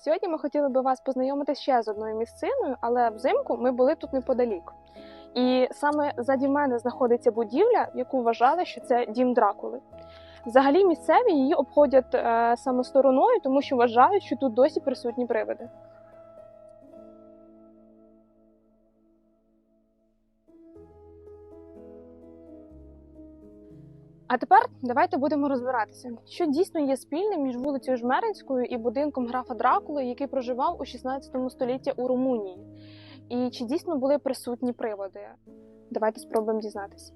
Сьогодні ми хотіли би вас познайомити ще з одною місциною, але взимку ми були тут неподалік. І саме заді мене знаходиться будівля, яку вважали, що це дім Дракули. Взагалі місцеві її обходять е, саме стороною, тому що вважають, що тут досі присутні привиди. А тепер давайте будемо розбиратися, що дійсно є спільним між вулицею Жмеринською і будинком графа Дракули, який проживав у 16 столітті у Румунії. І чи дійсно були присутні приводи? Давайте спробуємо дізнатися.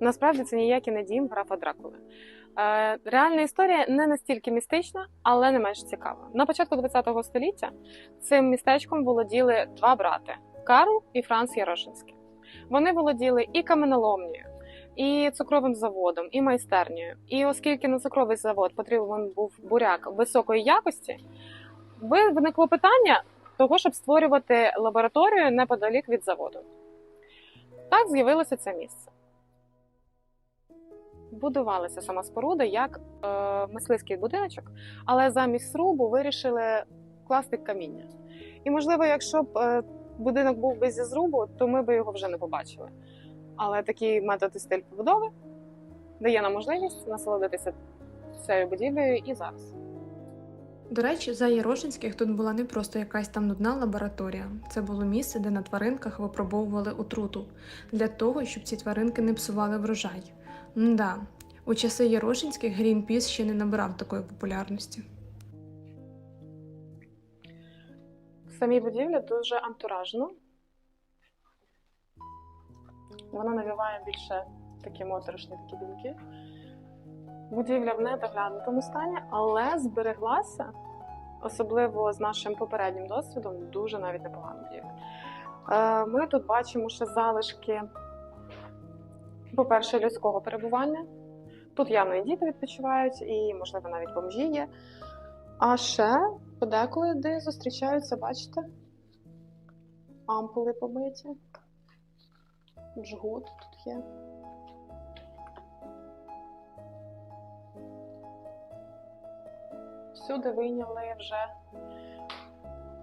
Насправді це ніякий не дім графа Дракули. Е, реальна історія не настільки містична, але не менш цікава. На початку ХХ століття цим містечком володіли два брати Карл і Франц Ярошинський. Вони володіли і каменоломнею, і цукровим заводом, і майстернею. І оскільки на цукровий завод потрібен був буряк високої якості, виникло питання того, щоб створювати лабораторію неподалік від заводу. Так з'явилося це місце. Будувалася сама споруда як е, мисливський будиночок, але замість срубу вирішили класти каміння. І, можливо, якщо б е, будинок був без зрубу, то ми б його вже не побачили. Але такий метод і стиль побудови дає нам можливість насолодитися цією будівлею і зараз. До речі, за Єрошинських тут була не просто якась там нудна лабораторія. Це було місце, де на тваринках випробовували отруту для того, щоб ці тваринки не псували врожай. Мда, у часи Єрошинських Грінпіс ще не набирав такої популярності. Самій будівлі дуже антуражно. Вона навіває більше такі моторошні такі думки. Будівля в недоглянутому стані, але збереглася, особливо з нашим попереднім досвідом, дуже навіть непогана будівля. Е, Ми тут бачимо ще залишки, по-перше, людського перебування. Тут явно і діти відпочивають, і, можливо, навіть бомжі є. А ще подеколи, де зустрічаються, бачите, ампули побиті, джгут тут є. Всюди вийняли вже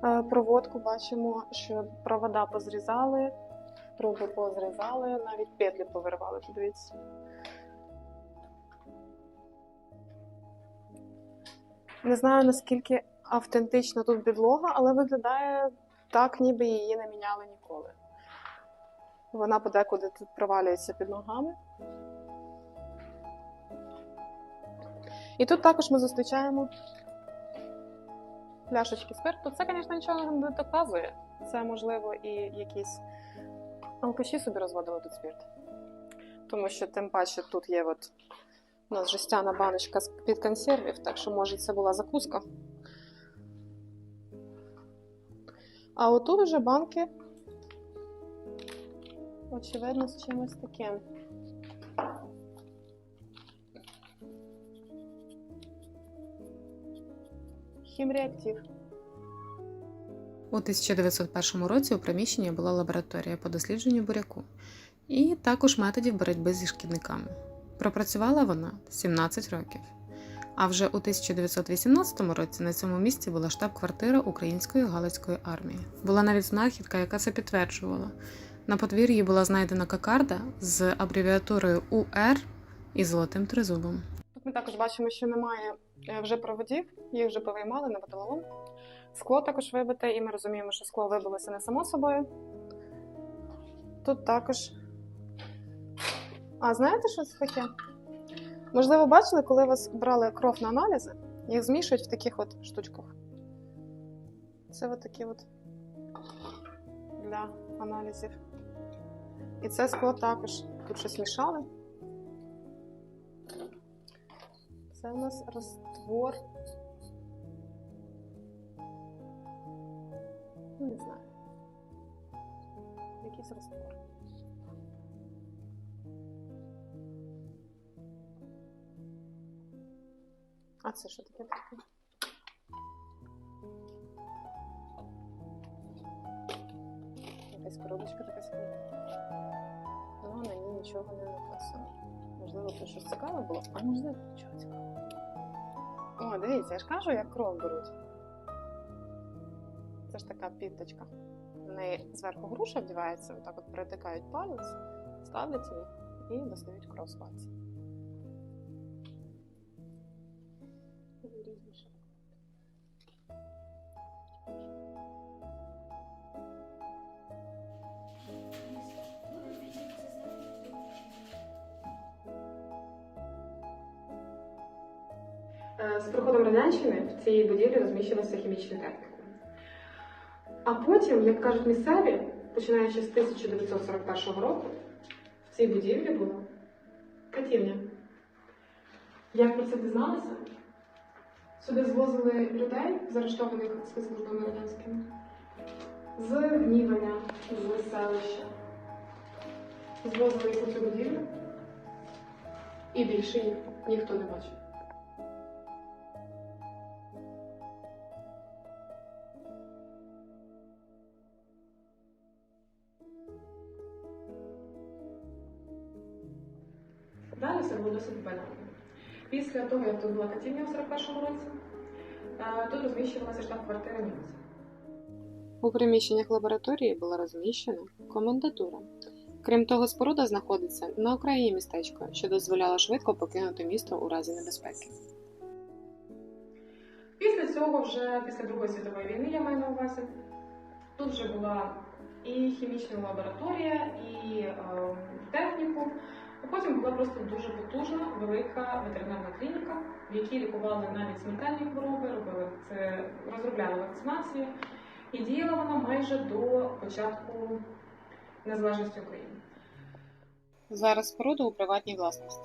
е, проводку, бачимо, що провода позрізали, труби позрізали, навіть петлі повиривали, подивіться. Не знаю, наскільки автентична тут підлога, але виглядає так, ніби її не міняли ніколи. Вона подекуди тут провалюється під ногами. І тут також ми зустрічаємо пляшечки спирту. Це, звісно, нічого не доказує. Це, можливо, і якісь алкаші собі розводили тут спирт. Тому що, тим паче, тут є от у нас жестяна баночка з- під консервів, так що, може, це була закуска. А отут уже банки, очевидно, з чимось таким. Хімреактив. У 1901 році у приміщенні була лабораторія по дослідженню буряку і також методів боротьби зі шкідниками. Пропрацювала вона 17 років. А вже у 1918 році на цьому місці була штаб-квартира Української Галицької армії. Була навіть знахідка, яка це підтверджувала. На подвір'ї була знайдена кокарда з абревіатурою УР і золотим тризубом. Тут ми також бачимо, що немає е, вже проводів, їх вже повиймали на металолом. Скло також вибите, і ми розуміємо, що скло вибилося не само собою. Тут також. А знаєте, що це таке? Можливо, бачили, коли вас брали кров на аналізи, їх змішують в таких от штучках. Це от такі от для аналізів. І це скло також тут щось мішали. Це у нас раствор. Ну, Не знаю. Якийсь раствор. А це що таке таке? Якась коробочка така собі. Ну, на ній нічого не написано. Можливо, тут щось цікаве було, а можливо, нічого цікавого. О, дивіться, я ж кажу, як кров беруть. Це ж така піточка. В неї зверху груша вдівається, отак от перетикають палець, ставлять її і достають кров з пальця. Е, З приходом радянщини в цій будівлі розміщувався хімічний технікум. А потім, як кажуть місцеві, починаючи з 1941 року, в цій будівлі була катівня. Як про це дізналися? Сюди звозили людей, заарештованих спецслужбами радянськими, з гнівання, з селища. Звозили їх у цю будівлю, і більше їх ніхто не бачив. Того, як тут була катівня у 41-му році, е, тут розміщувалася штаб-квартира німців. У приміщеннях лабораторії була розміщена комендатура. Крім того, споруда знаходиться на окраїні містечка, що дозволяло швидко покинути місто у разі небезпеки. Після цього, вже після Другої світової війни, я маю на увазі, тут вже була і хімічна лабораторія, і е, технікум. Потім була просто дуже потужна, велика ветеринарна клініка, в якій лікували навіть смертельні хвороби, робили це, розробляли вакцинацію. І діяла вона майже до початку незалежності України. Зараз споруда у приватній власності.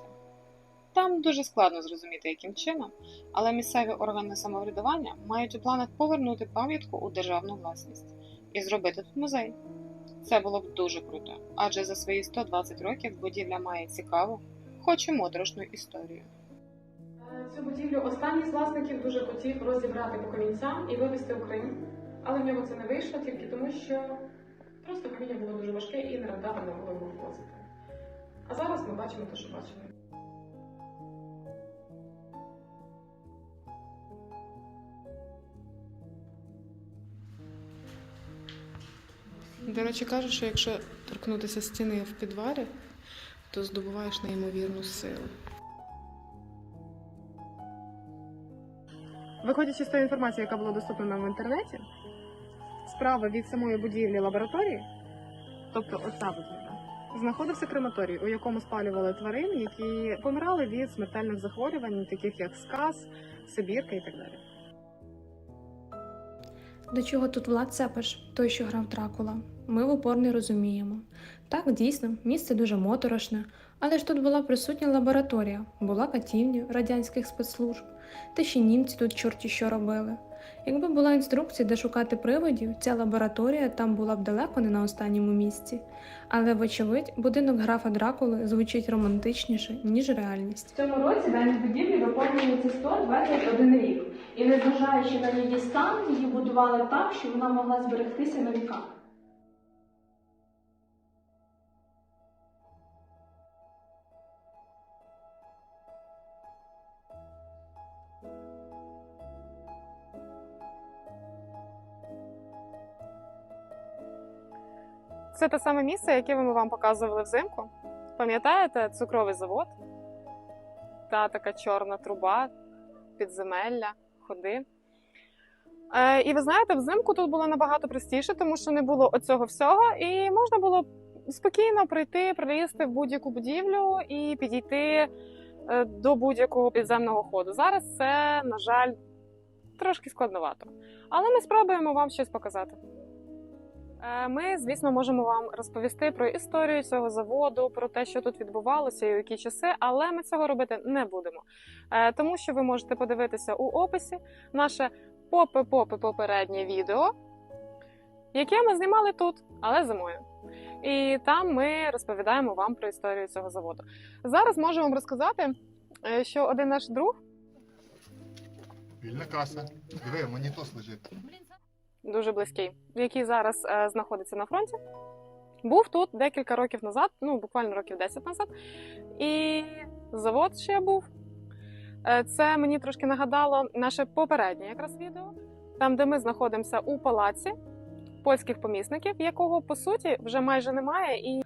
Там дуже складно зрозуміти, яким чином, але місцеві органи самоврядування мають у планах повернути пам'ятку у державну власність і зробити тут музей. Це було б дуже круто, адже за свої 120 років будівля має цікаву, хоч і моторошну історію. Цю будівлю останній з власників дуже хотів розібрати по камінцям і вивезти в Крим, але в нього це не вийшло тільки тому, що просто каміння було дуже важке і не рентабельно було його вивозити. А зараз ми бачимо те, що бачимо. До речі, кажуть, що якщо торкнутися стіни в підвалі, то здобуваєш неймовірну силу. Виходячи з тої інформації, яка була доступна нам в інтернеті, справа від самої будівлі лабораторії, тобто оця будівля, знаходився крематорій, у якому спалювали тварин, які помирали від смертельних захворювань, таких як сказ, сибірка і так далі. До чого тут Влад Цепеш, той, що грав Дракула? Ми в упор не розуміємо. Так, дійсно, місце дуже моторошне, але ж тут була присутня лабораторія, була катівня радянських спецслужб, та ще німці тут чорті що робили. Якби була інструкція, де шукати приводів, ця лабораторія там була б далеко не на останньому місці. Але, вочевидь, будинок графа Дракули звучить романтичніше, ніж реальність. В цьому році даній будівлі виповнюється 121 рік. І незважаючи на її стан, її будували так, щоб вона могла зберегтися на віка. Це те саме місце, яке ми вам показували взимку. Пам'ятаєте цукровий завод? Та така чорна труба, підземелля, ходи. Е, і ви знаєте, взимку тут було набагато простіше, тому що не було оцього всього, і можна було спокійно прийти, прилізти в будь-яку будівлю і підійти е, до будь-якого підземного ходу. Зараз це, на жаль, трошки складновато. Але ми спробуємо вам щось показати. Е, Ми, звісно, можемо вам розповісти про історію цього заводу, про те, що тут відбувалося і у які часи, але ми цього робити не будемо. Е, Тому що ви можете подивитися у описі наше попи-попи попереднє відео, яке ми знімали тут, але зимою. І там ми розповідаємо вам про історію цього заводу. Зараз можу вам розказати, е, що один наш друг Вільна каса. Диви, монітос лежить. Дуже близький, який зараз е, знаходиться на фронті. Був тут декілька років назад, ну буквально років 10 назад. І завод ще був. Е, Це мені трошки нагадало наше попереднє якраз відео, там, де ми знаходимося у палаці польських помісників, якого по суті вже майже немає, і,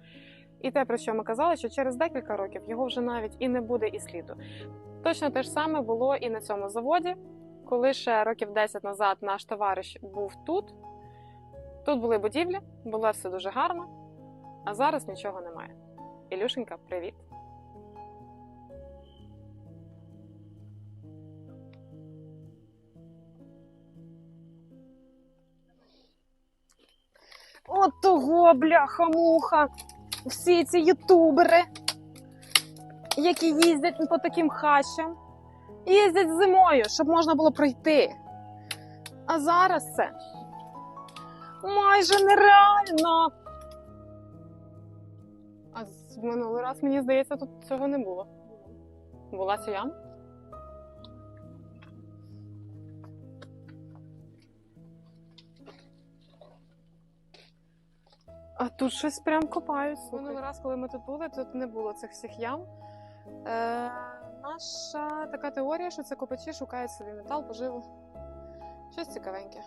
і те, про що ми казали, що через декілька років його вже навіть і не буде і сліду. Точно те ж саме було і на цьому заводі, коли ще років 10 назад наш товариш був тут. Тут були будівлі, було все дуже гарно, а зараз нічого немає. Ілюшенька, привіт! От того, бляха-муха! Всі ці ютубери, які їздять по таким хащам, їздять зимою, щоб можна було пройти. А зараз це майже нереально. А з минулий раз, мені здається, тут цього не було. Була ця яма? А тут щось прям копають. Минулий раз, коли ми тут були, тут не було цих всіх ям. Е, наша така теорія, що це копачі шукають собі метал, поживу. Щось цікавеньке.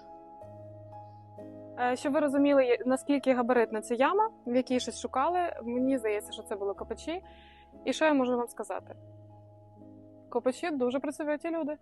Е, щоб ви розуміли, наскільки габаритна ця яма, в якій щось шукали, мені здається, що це були копачі. І що я можу вам сказати? Копачі дуже працьовиті люди.